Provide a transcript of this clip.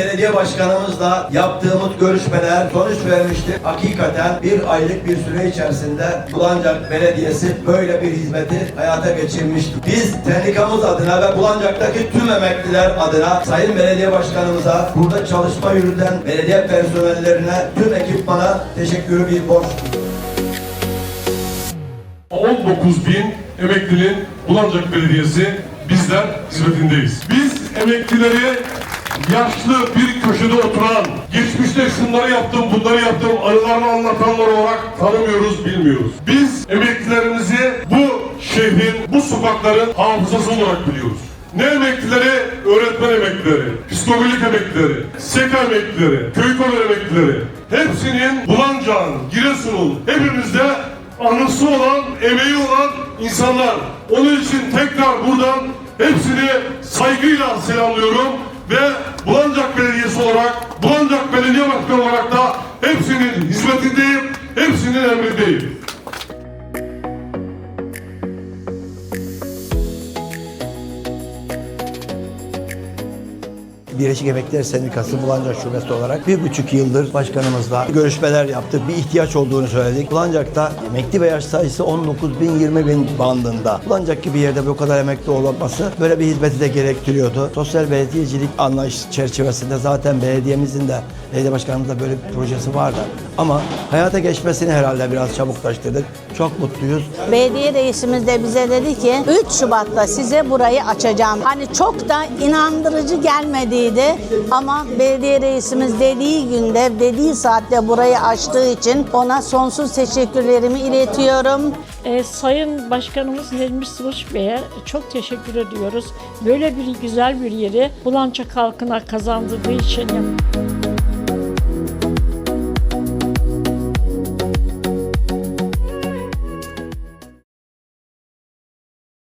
belediye başkanımızla yaptığımız görüşmeler sonuç vermişti. Hakikaten bir aylık bir süre içerisinde Bulancak Belediyesi böyle bir hizmeti hayata geçirmişti. Biz sendikamız adına ve Bulancak'taki tüm emekliler adına Sayın Belediye Başkanımıza burada çalışma yürüten belediye personellerine tüm ekipmana teşekkürü bir borç 19 bin emeklinin Bulancak Belediyesi bizler hizmetindeyiz. Biz emeklileri yaşlı bir köşede oturan, geçmişte şunları yaptım, bunları yaptım, anılarını anlatanlar olarak tanımıyoruz, bilmiyoruz. Biz emeklilerimizi bu şehrin, bu sokakların hafızası olarak biliyoruz. Ne emeklileri? Öğretmen emeklileri, psikolojik emeklileri, SEK emeklileri, köy kolu emeklileri. Hepsinin Bulancak'ın, Giresun'un, hepimizde anısı olan, emeği olan insanlar. Onun için tekrar buradan hepsini saygıyla selamlıyorum ve Bulancak Belediyesi olarak, Bulancak Belediye Başkanı olarak da hepsinin hizmetindeyim, hepsinin emrindeyim. Birleşik Emekliler Sendikası Bulancak Şubesi olarak bir buçuk yıldır başkanımızla görüşmeler yaptık. Bir ihtiyaç olduğunu söyledik. Bulancak'ta emekli ve yaş sayısı 19 bin 20 bin bandında. Bulancak gibi yerde bu kadar emekli olması böyle bir hizmeti de gerektiriyordu. Sosyal belediyecilik anlayış çerçevesinde zaten belediyemizin de belediye başkanımızın da böyle bir projesi vardı. Ama hayata geçmesini herhalde biraz çabuklaştırdık. Çok mutluyuz. Belediye reisimiz de bize dedi ki 3 Şubat'ta size burayı açacağım. Hani çok da inandırıcı gelmediydi ama belediye reisimiz dediği günde dediği saatte burayı açtığı için ona sonsuz teşekkürlerimi iletiyorum. Ee, Sayın Başkanımız Necmi Sıvış Bey'e çok teşekkür ediyoruz. Böyle bir güzel bir yeri Bulancak halkına kazandırdığı için.